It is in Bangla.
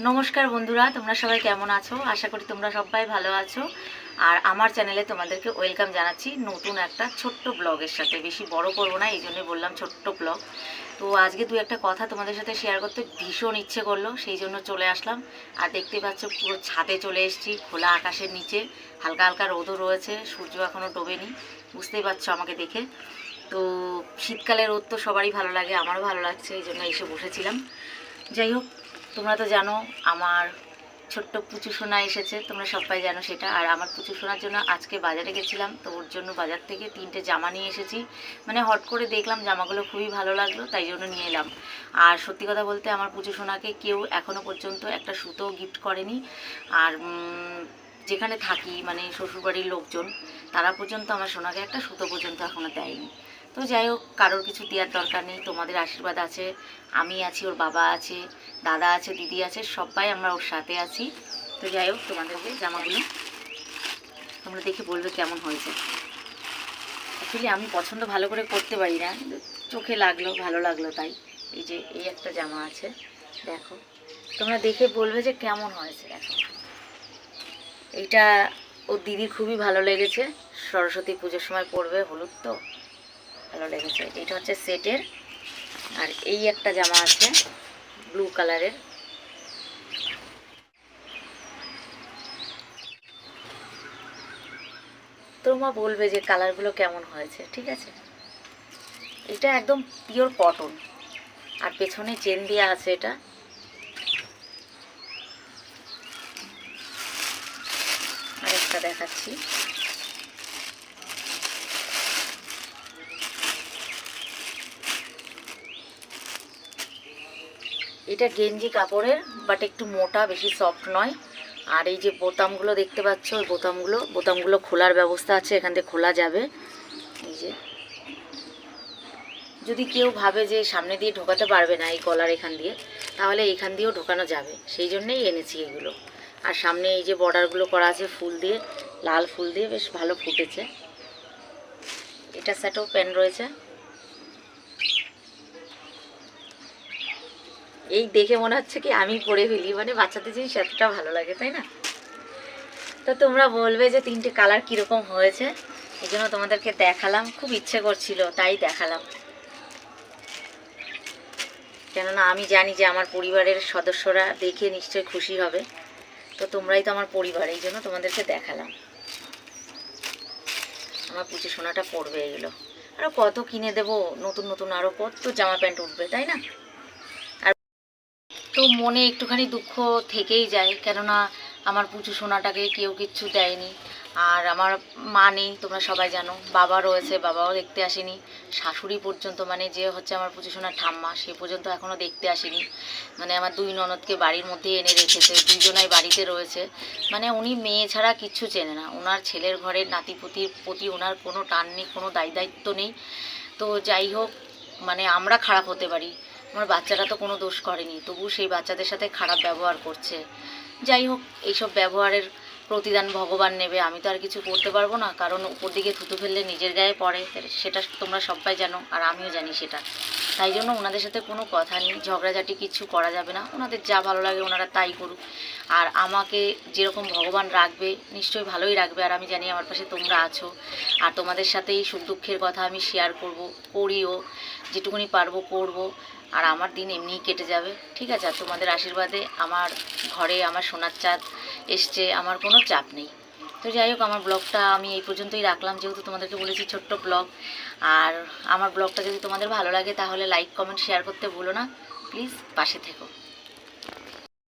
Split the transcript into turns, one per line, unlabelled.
নমস্কার বন্ধুরা, তোমরা সবাই কেমন আছো? আশা করি তোমরা সবাই ভালো আছো। আর আমার চ্যানেলে তোমাদেরকে ওয়েলকাম জানাচ্ছি নতুন একটা ছোট্ট ব্লগের সাথে। বেশি বড় করব না, এই জন্যই বললাম ছোট্ট ব্লগ। তো আজকে দু একটা কথা তোমাদের সাথে শেয়ার করতে ভীষণ ইচ্ছে করল, সেই জন্য চলে আসলাম। আর দেখতে পাচ্ছ, পুরো ছাদে চলে এসেছি, খোলা আকাশের নিচে। হালকা হালকা রোদও রয়েছে, সূর্য এখনও ডোবেনি, বুঝতেই পারছ আমাকে দেখে। তো শীতকালে রোদ তো সবারই ভালো লাগে, আমারও ভালো লাগছে, এই জন্য এসে বসেছিলাম। যাই হোক তোমরা তো জানো, আমার ছোট্ট পুচু সোনা এসেছে, তোমরা সবাই জানো সেটা। আর আমার পুচু সোনার জন্য আজকে বাজারে গেছিলাম, তো ওর জন্য বাজার থেকে তিনটে জামা নিয়ে এসেছি। মানে হট করে দেখলাম জামাগুলো খুবই ভালো লাগল, তাই জন্য নিয়ে এলাম। আর সত্যি কথা বলতে আমার পুচু সোনাকে কেউ এখনও পর্যন্ত একটা সুতো গিফট করেনি। আর যেখানে থাকি মানে শ্বশুরবাড়ির লোকজন, তারা পর্যন্ত আমার সোনাকে একটা সুতো পর্যন্ত এখনও দেয়নি। তো যাই হোক, কারোর কিছু দেওয়ার দরকার নেই। তোমাদের আশীর্বাদ আছে, আমি আছি, ওর বাবা আছে, দাদা আছে, দিদি আছে, সবাই আমরা ওর সাথে আছি। তো যাই হোক, তোমাদেরকে জামাগুলো তোমরা দেখে বলবে কেমন হয়েছে। অ্যাকচুয়ালি আমি পছন্দ ভালো করে করতে পারি না। চোখে লাগল, ভালো লাগল তাই। এই যে, এই একটা জামা আছে, দেখো। তোমরা দেখে বলবে যে কেমন হয়েছে, দেখো। এইটা ওর দিদি খুবই ভালো লেগেছে। সরস্বতী পুজোর সময় পরবে হলুদ তো। ভালো লেগেছে। এটা হচ্ছে সেটের আর এই একটা জামা আছে ব্লু কালারের তোমরা বলবে যে কালারগুলো কেমন হয়েছে, ঠিক আছে? এটা একদম পিওর কটন আর পেছনে চেন দেওয়া আছে এটা। আরেকটা দেখাচ্ছি। এটা গেঞ্জি কাপড়ের বাট একটু মোটা, বেশি সফট নয়। আর এই যে বোতামগুলো দেখতে পাচ্ছ, ওই বোতামগুলো বোতামগুলো খোলার ব্যবস্থা আছে, এখান থেকে খোলা যাবে। এই যে। যদি কেউ ভাবে যে সামনে দিয়ে ঢোকাতে পারবে না এই কলার এখান দিয়ে, তাহলে এখান দিয়েও ঢোকানো যাবে। সেই জন্যেই এনেছি এগুলো। আর সামনে এই যে বর্ডারগুলো করা আছে ফুল দিয়ে, লাল ফুল দিয়ে বেশ ভালো ফুটেছে। এটা সেটাও প্যান রয়েছে। এই দেখে মনে হচ্ছে কি আমি পরে ফেলি। মানে বাচ্চাদের জিনিস এতটা ভালো লাগে, তাই না? তো তোমরা বলবে যে তিনটে কালার কীরকম হয়েছে। এই জন্য তোমাদেরকে দেখালাম। খুব ইচ্ছে করছিল, তাই দেখালাম। কেননা আমি জানি যে আমার পরিবারের সদস্যরা দেখে নিশ্চয়ই খুশি হবে। তো তোমরাই তো আমার পরিবার, এই জন্য তোমাদেরকে দেখালাম। আমার পুচু সোনাটা পড়বে এগুলো। আরও কত কিনে দেবো? নতুন নতুন আরও কত জামা প্যান্ট উঠবে, তাই না? তো মনে একটুখানি দুঃখ থেকেই যায়, কেননা আমার পুচু সোনাটাকে কেউ কিচ্ছু দেয়নি। আর আমার মা নেই, তোমরা সবাই জানো। বাবা রয়েছে, বাবাও দেখতে আসেনি। শাশুড়ি পর্যন্ত মানে যে হচ্ছে আমার পুচু সোনার ঠাম্মা, সে পর্যন্ত এখনও দেখতে আসেনি। মানে আমার দুই ননদকে বাড়ির মধ্যে এনে রেখেছে দুজনাই বাড়িতে রয়েছে। মানে উনি মেয়ে ছাড়া কিচ্ছু চেনে না। ওনার ছেলের ঘরের নাতিপুতির প্রতি ওনার কোনো টান নেই, কোনো দায় দায়িত্ব নেই। তো যাই হোক মানে আমরা খারাপ হতে পারি। আমার বাচ্চারা তো কোনো দোষ করেনি তবু সেই বাচ্চাদের সাথে খারাপ ব্যবহার করছে। যাই হোক, এইসব ব্যবহারের প্রতিদান ভগবান নেবে, আমি তো আর কিছু করতে পারব না, কারণ উপর দিকে থুতু ফেললে নিজের গায়ে পড়ে সেটা তোমরা সবাই জানো, আর আমিও জানি সেটা। তাই জন্য ওনাদের সাথে কোনো কথা নেই, ঝগড়াঝাটি কিছু করা যাবে না, ওনাদের যা ভালো লাগে ওনারা তাই করুক। আর আমাকে যেরকম ভগবান রাখবে, নিশ্চয়ই ভালোই রাখবে, আর আমি জানি আমার পাশে তোমরা আছো, আর তোমাদের সাথে এই সুখ দুঃখের কথা আমি শেয়ার করব, করিও, যেটুকুনি পারব করব, আর আমার দিন এমনিই কেটে যাবে। ঠিক আছে, আর তোমাদের আশীর্বাদে আমার ঘরে আমার সোনার চাঁদ এসছে, আমার কোনো চাপ নেই। তো যাই হোক, আমার ব্লগটা আমি এই পর্যন্তই রাখলাম। যেহেতু তোমাদেরকে বলেছি ছোট্ট ব্লগ, আর আমার ব্লগটা যদি তোমাদের ভালো লাগে, তাহলে লাইক কমেন্ট শেয়ার করতে ভুলো না। প্লিজ পাশে থেকো।